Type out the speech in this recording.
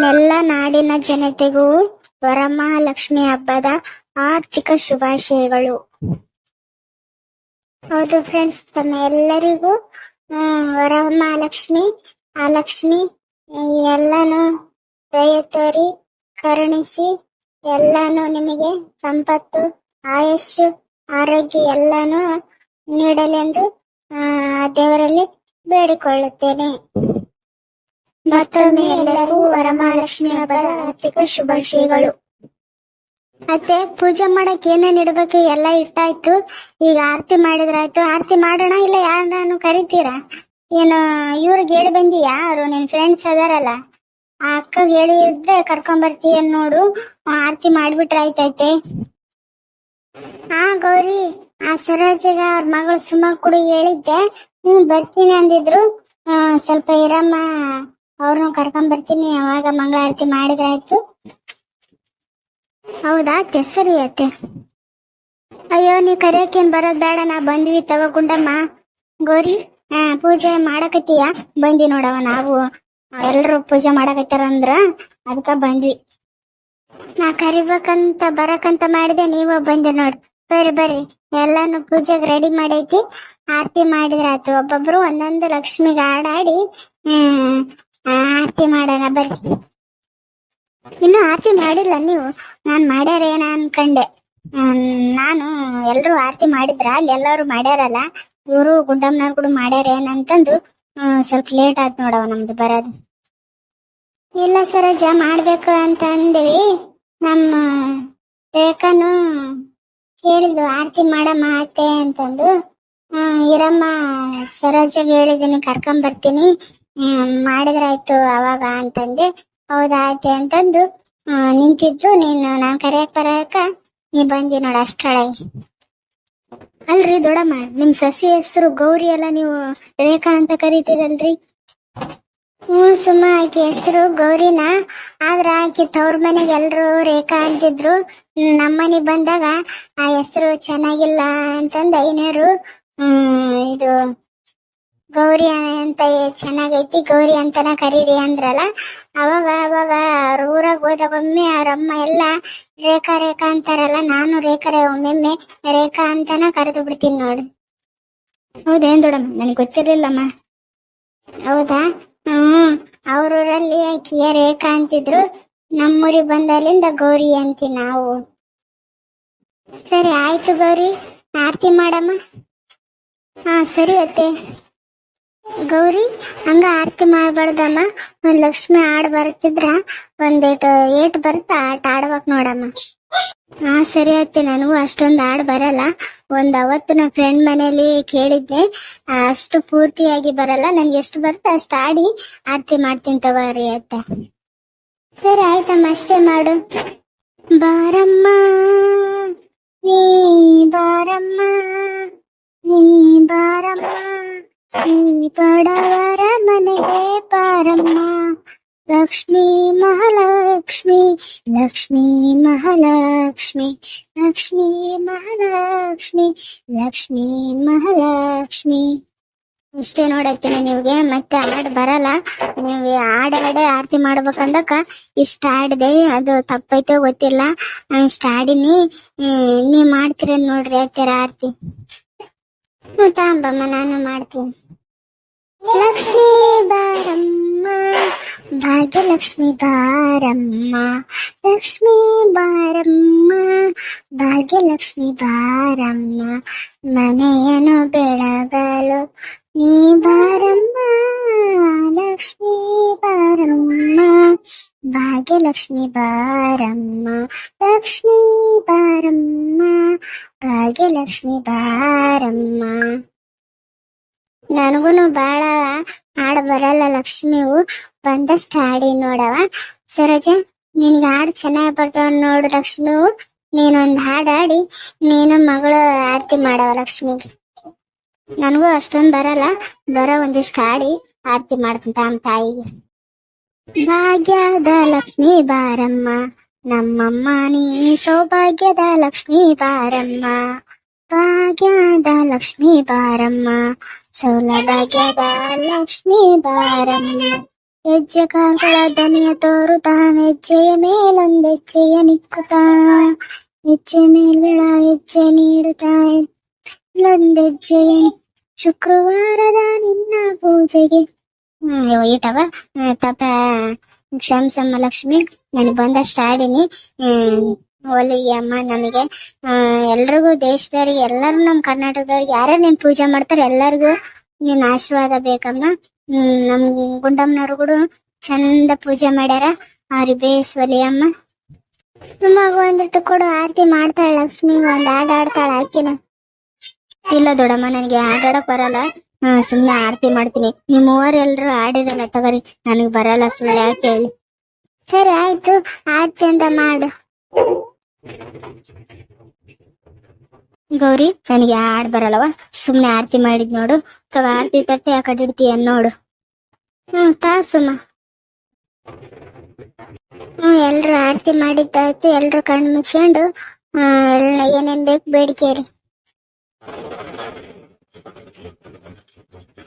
ನನ್ನೆಲ್ಲ ನಾಡಿನ ಜನತೆಗೂ ವರಮಹಾಲಕ್ಷ್ಮಿ ಹಬ್ಬದ ಆರ್ಥಿಕ ಶುಭಾಶಯಗಳು. ಹೌದು ಫ್ರೆಂಡ್ಸ್ ತಮ್ಮ ಎಲ್ಲರಿಗೂ ವರಮಹಾಲಕ್ಷ್ಮಿ ಆ ಲಕ್ಷ್ಮಿ ಎಲ್ಲಾನು ದಯ ತೋರಿ, ಕರುಣಿಸಿ, ಎಲ್ಲಾನು ನಿಮಗೆ ಸಂಪತ್ತು, ಆಯುಷ್ಯು, ಆರೋಗ್ಯ ಎಲ್ಲಾನು ನೀಡಲೆಂದು ಆ, ದೇವರಲ್ಲಿ ಬೇಡಿಕೊಳ್ಳುತ್ತೇನೆ. ಮತ್ತೊಮ್ಮೆ ಎಲ್ಲರಿಗೂ ವರಮಹಾಲಕ್ಷ್ಮಿ ಹಬ್ಬದ ಆರ್ಥಿಕ ಶುಭಾಶಯಗಳು. ಮತ್ತೆ ಪೂಜೆ ಮಾಡಕ್ ಏನೇನ್ ಇಡ್ಬೇಕು ಎಲ್ಲ ಇಟ್ಟಾಯ್ತು. ಈಗ ಆರತಿ ಮಾಡಿದ್ರಾಯ್ತು. ಆರತಿ ಮಾಡೋಣ ಇಲ್ಲ ಯಾರನ್ನ ಕರಿತೀರಾ? ಏನು, ಇವ್ರಿಗೆ ಹೇಳಿ ಬಂದಿಯಾ? ಅವ್ರು ನಿನ್ ಫ್ರೆಂಡ್ಸ್ ಅದಾರಲ್ಲ. ಆ ಅಕ್ಕಗ್ ಹೇಳಿ ಇದ್ರೆ ಕರ್ಕೊಂಡ್ ಬರ್ತೀಯ ನೋಡು. ಆರತಿ ಮಾಡ್ಬಿಟ್ರೆ ಆಯ್ತೈತೆ ಆ ಗೌರಿ, ಆ ಸರೋಜಿಗ ಅವ್ರ ಮಗಳು ಸುಮ್ಮ ಕುಡಿ ಹೇಳಿದ್ದೆ. ಹ್ಮ್, ಬರ್ತೀನಿ ಅಂದಿದ್ರು. ಸ್ವಲ್ಪ ಇರಮ್ಮ. ಅವ್ರನ್ನ ಕರ್ಕೊಂಡ್ ಬರ್ತೀನಿ ಅವಾಗ ಮಂಗಳಾರತಿ ಮಾಡಿದ್ರಾಯ್ತು ಹೌದಾ? ಕೆಸರಿ ಅತ್ತೆ ಅಯ್ಯೋ, ನೀವ್ ಕರಿಯಕ್ಕೇನ್ ಬರೋದ್ ಬೇಡ, ನಾ ಬಂದ್ವಿ ತಗೋ ಗುಂಡಮ್ಮ ಹಾ ಪೂಜೆ ಮಾಡಕತ್ತೀಯ? ಬಂದಿ ನೋಡವ ನಾವು. ಎಲ್ರು ಪೂಜೆ ಮಾಡಕತ್ತಾರ ಅಂದ್ರ ಅದಕ್ಕ ಬಂದ್ವಿ. ನಾ ಕರಿಬೇಕಂತ, ಬರಕಂತ ಮಾಡಿದೆ, ನೀವ ಬಂದೆ ನೋಡ್. ಬರ್ರಿ ಬರ್ರಿ. ಎಲ್ಲಾನು ಪೂಜೆಗೆ ರೆಡಿ ಮಾಡೈತಿ. ಆರತಿ ಮಾಡಿದ್ರಾಯ್ತು ಒಬ್ಬೊಬ್ರು ಒಂದೊಂದು ಲಕ್ಷ್ಮಿಗೆ ಆಡಾಡಿ ಹ್ಮ್ ಆರತಿ ಮಾಡೋಣ ಬರ್ರಿ. ಇನ್ನು ಆರತಿ ಮಾಡಿಲ್ಲ ನೀವು. ನಾನ್ ಮಾಡ್ಯಾರ ಏನ ಅನ್ಕಂಡೆ. ನಾನು ಎಲ್ರು ಆರತಿ ಮಾಡಿದ್ರ ಅಲ್ಲಿ ಎಲ್ಲಾರು ಮಾಡ್ಯಾರಲ್ಲ ಇವರು ಗುಡ್ಡಮ್ಮನವ್ರು ಕೂಡ ಮಾಡ್ಯಾರ ಏನಂತಂದು ಹ್ಮ್, ಸ್ವಲ್ಪ ಲೇಟ್ ಆಯ್ತು ನೋಡವ ನಮ್ದು ಬರೋದು. ಇಲ್ಲ ಸರೋಜ ಮಾಡ್ಬೇಕು ಅಂತ ಅಂದ್ವಿ. ನಮ್ಮ ರೇಖಾನು ಹೇಳಿದ್ಲು ಆರತಿ ಮಾಡಮ್ಮ ಅತ್ತೆ ಅಂತಂದು. ಇರಮ್ಮ ಸರೋಜಗೆ ಹೇಳಿದ್ದೀನಿ ಕರ್ಕೊಂಡ್ ಬರ್ತೀನಿ ಮಾಡಿದ್ರಾಯ್ತು ಅವಾಗ ಅಂತಂದೆ, ಹೌದಾಯ್ತೆ ಅಂತಂದು ನಿಂತಿದ್ದು, ನೀನು ನಾನ್ ಕರೆಯಕ್ ಬರಕ, ನೀ ಬಂದಿ ನೋಡ ಅಷ್ಟ್ರೊಳಗೆ. ಅಲ್ರಿ ದೊಡಮ್ಮ ನಿಮ್ ಸಸಿ ಹೆಸರು ಗೌರಿ ಎಲ್ಲ ನೀವು ರೇಖಾ ಅಂತ ಕರಿತೀರಲ್ರಿ? ಹ್ಮ್ ಸುಮ್ಮ, ಆಕೆ ಹೆಸರು ಗೌರಿನ, ಆದ್ರ ಆಕೆ ತವ್ರ ಮನೆಗೆ ಎಲ್ರು ರೇಖಾ ಅಂತಿದ್ರು. ನಮ್ಮ ಬಂದಾಗ ಆ ಹೆಸರು ಚೆನ್ನಾಗಿಲ್ಲ ಅಂತಂದ ಐನರು ಹ್ಮ್, ಇದು ಗೌರಿ ಅಂತ ಚೆನ್ನಾಗೈತಿ ಗೌರಿ ಅಂತನ ಕರೀರಿ ಅಂದ್ರಲ್ಲ ಅವಾಗ ಅವಾಗ ಅವ್ರ ಊರಾಗ ಹೋದಾಗ ಒಮ್ಮೆ ಅವ್ರ ಅಮ್ಮ ಎಲ್ಲ ರೇಖಾ ರೇಖಾ ಅಂತಾರಲ್ಲ ನಾನು ರೇಖಾ ರೇ ಒಮ್ಮೊಮ್ಮೆ ರೇಖಾ ಅಂತಾನ ಕರೆದು ಬಿಡ್ತೀನಿ ನೋಡು. ಹೌದೇನ್ ದೊಡಮ್ಮ ನನಗೆ ಗೊತ್ತಿರ್ಲಿಲ್ಲಮ್ಮ. ಹೌದಾ? ಹ್ಮ್ ಅವ್ರೂರಲ್ಲಿ ಆಕಿಯ ರೇಖಾ ಅಂತಿದ್ರು ನಮ್ಮೂರಿಗೆ ಬಂದಲ್ಲಿಂದ ಗೌರಿ ಅಂತಿ ನಾವು. ಸರಿ ಆಯ್ತು ಗೌರಿ ಆರತಿ ಮಾಡಮ್ಮ. ಹಾ ಸರಿ ಅತ್ತೆ. ಗೌರಿ, ಹಂಗ ಆರತಿ ಮಾಡ್ಬಾರ್ದಮ್ಮ. ಒಂದ್ ಲಕ್ಷ್ಮಿ ಹಾಡ್ ಬರ್ತಿದ್ರ ಒಂದೇಟು ಏಟ್ ಬರ್ತ ಆಟ ಆಡ್ಬೇಕ್ ನೋಡಮ್ಮ. ಹಾ, ಸರಿ ಅತ್ತೆ ನನಗೂ ಅಷ್ಟೊಂದು ಹಾಡ್ ಬರಲ್ಲ. ಒಂದ್ ಅವತ್ತು ಫ್ರೆಂಡ್ ಮನೇಲಿ ಕೇಳಿದ್ದೆ, ಅಷ್ಟು ಪೂರ್ತಿಯಾಗಿ ಬರಲ್ಲ, ನನ್ಗೆ ಎಷ್ಟು ಬರುತ್ತೆ ಅಷ್ಟು ಆಡಿ ಆರತಿ ಮಾಡ್ತೀನಿ ತಗೋರಿ ಅತ್ತೆ ಸರಿ ಆಯ್ತಮ್ಮ, ಅಷ್ಟೇ ಮಾಡು. ಬಾರಮ್ಮ, ನೀ ಬಾರಮ್ಮ ನೀ ಬಾರಮ್ಮ. ನೀ ಬಡವರ ಮನೆಗೆ ಪಾರಮ್ಮ ಲಕ್ಷ್ಮೀ ಮಹಾಲಕ್ಷ್ಮಿ ಲಕ್ಷ್ಮೀ ಮಹಾಲಕ್ಷ್ಮಿ ಲಕ್ಷ್ಮೀ ಮಹಾಲಕ್ಷ್ಮಿ ಲಕ್ಷ್ಮೀ ಮಹಾಲಕ್ಷ್ಮಿ. ಇಷ್ಟೇ ನೋಡತ್ತೀನಿ ನಿಮ್ಗೆ, ಮತ್ತೆ ಹಾಡ್ ಬರಲ್ಲ. ನೀವು ಹಾಡ್ ಹಾಡೆ ಆರತಿ ಮಾಡ್ಬೇಕಂದಕ್ಕ ಇಷ್ಟ ಹಾಡ್ದೆ, ಅದು ತಪ್ಪೈತೋ ಗೊತ್ತಿಲ್ಲ. ಇಷ್ಟ ಹಾಡಿನಿ. ನೀ ಮಾಡ್ತೀರ ನೋಡ್ರಿ ಆತರ ಆರತಿ? ಹ್ಮ್, ತಾಂಬಮ್ಮ ನಾನು ಮಾಡ್ತೀನಿ. ಲಕ್ಷ್ಮೀ ಬಾರಮ್ಮ ಭಾಗ್ಯಲಕ್ಷ್ಮಿ ಬಾರಮ್ಮ ಲಕ್ಷ್ಮೀ ಬಾರಮ್ಮ ಭಾಗ್ಯಲಕ್ಷ್ಮಿ ಬಾರಮ್ಮ ಮನೆಯನ್ನು ಬೆಳಗಲು ನೀ ಬಾರಮ್ಮ ಲಕ್ಷ್ಮೀ ಬಾರಮ್ಮ. ಭಾಗ್ಯಲಕ್ಷ್ಮಿ ಬಾರಮ್ಮ, ಲಕ್ಷ್ಮೀ ಬಾರಮ್ಮ, ಭಾಗ್ಯಲಕ್ಷ್ಮಿ ಬಾರಮ್ಮ. ನನಗೂನು ಬಾಳ ಹಾಡ್ ಬರಲ್ಲ ಲಕ್ಷ್ಮಿವು ಬಂದಷ್ಟು ಹಾಡಿ ನೋಡವ ಸರೋಜ, ನಿನಗೆ ಹಾಡು ಚೆನ್ನಾಗಿ ಬರ್ತಾವ ನೋಡು ಲಕ್ಷ್ಮಿವು ನೀನೊಂದ್ ಹಾಡ್ ಹಾಡಿ, ನೀನು ಮಗಳು ಆರತಿ ಮಾಡವ ಲಕ್ಷ್ಮಿಗೆ. ನನಗೂ ಅಷ್ಟೊಂದ್ ಬರಲ್ಲ, ಬರೋ ಒಂದಿಷ್ಟು ಹಾಡಿ ಆರತಿ ಮಾಡ್ಕೊಂತ ನಮ್ಮ ತಾಯಿಗೆ ಭಾಗ್ಯದ ಲಕ್ಷ್ಮೀ ಬಾರಮ್ಮ ನಮ್ಮಮ್ಮ ನೀ ಸೌಭಾಗ್ಯದ ಲಕ್ಷ್ಮೀ ಬಾರಮ್ಮ ಭಾಗ್ಯದ ಲಕ್ಷ್ಮೀ ಬಾರಮ್ಮ ಸೌಲಭಾಗ್ಯದ ಲಕ್ಷ್ಮೀ ಬಾರಮ್ಮ ಹೆಜ್ಜೆ ಕಾಗಳ ದನಿಯ ತೋರುತ್ತಾ ಹೆಜ್ಜೆಯ ಮೇಲೊಂದೆಜ್ಜೆಯ ನಿಕ್ಕುತ್ತಾ ಹೆಜ್ಜೆ ಮೇಲ್ಗಳ ಹೆಜ್ಜೆ ನೀಡುತ್ತಾ ಇಲ್ಲೊಂದೆಜ್ಜೆಯ ಶುಕ್ರವಾರದ ನಿನ್ನ ಪೂಜೆಗೆ ಹ್ಮ್ ಇವ ಹ್ಮ್, ಪಾಪ ಕ್ಷಮಿಸಮ್ಮ ಲಕ್ಷ್ಮಿ ನಾನು ಬಂದಷ್ಟು ಆಡಿನಿ. ಹ್ಮ್ ಒಲಿಗೆ ಅಮ್ಮ ನಮಗೆ. ಎಲ್ರಿಗೂ ದೇಶದವ್ರಿಗೆ ಎಲ್ಲರೂ ನಮ್ಮ ಕರ್ನಾಟಕದವ್ರಿಗೆ ಯಾರ್ಯಾರು ನೀನ್ ಪೂಜೆ ಮಾಡ್ತಾರೆ ಎಲ್ಲರಿಗೂ ನಿನ್ನ ಆಶೀರ್ವಾದ ಬೇಕಮ್ಮ. ನಮ್ ಗುಂಡಮ್ಮನವ್ರು ಕೂಡ ಚಂದ ಪೂಜೆ ಮಾಡ್ಯಾರ. ಅವ್ರಿಗೆ ಬೇಸ್ ಅಮ್ಮ. ನಮಗ ಒಂದಿಟ್ಟು ಕೊಡು ಆರತಿ ಮಾಡ್ತಾಳೆ ಲಕ್ಷ್ಮಿ ಒಂದ್ ಹಾಡ್ ಆಡ್ತಾಳೆ ಆಕಿನ. ಇಲ್ಲ ದೊಡಮ್ಮ ನನಗೆ ಹಾಡಾಡಕ್ ಬರಲ್ಲ. ಹ್ಮ್ ಸುಮ್ನೆ ಆರತಿ ಮಾಡ್ತೀನಿ. ನಿಮ್ ಮೂವರು ಎಲ್ರು ಆಡಿರಲ್ಲ ತಗೋರಿ ನನಗ್ ಬರಲ್ಲ ಸುಳ್ಳು ಯಾಕೆ ಹೇಳಿ? ಸರಿ ಆಯ್ತು. ಆರತಿ ಅಂತ ಮಾಡು. ಗೌರಿ ನನಗೆ ಹಾಡ್ ಬರಲ್ಲವ? ಸುಮ್ನೆ ಆರತಿ ಮಾಡಿದ್ ನೋಡು. ತಗ ಆರತಿ ತಟ್ಟೆ ಆ ಕಡೆ ಇಡ್ತೀಯ ನೋಡು. ಹ್ಮ್ ತಾ ಸುಮ್ಮ ಹ್ಮ್ ಎಲ್ರು ಆರತಿ ಮಾಡಿದ್ದಾಯ್ತು ಎಲ್ರು ಕಣ್ಣು ಮುಚ್ಕೊಂಡು ಹ್ಮ್ ಏನೇನ್ ಬೇಕು ಬೇಡಿಕೆ ರೀ Thank you.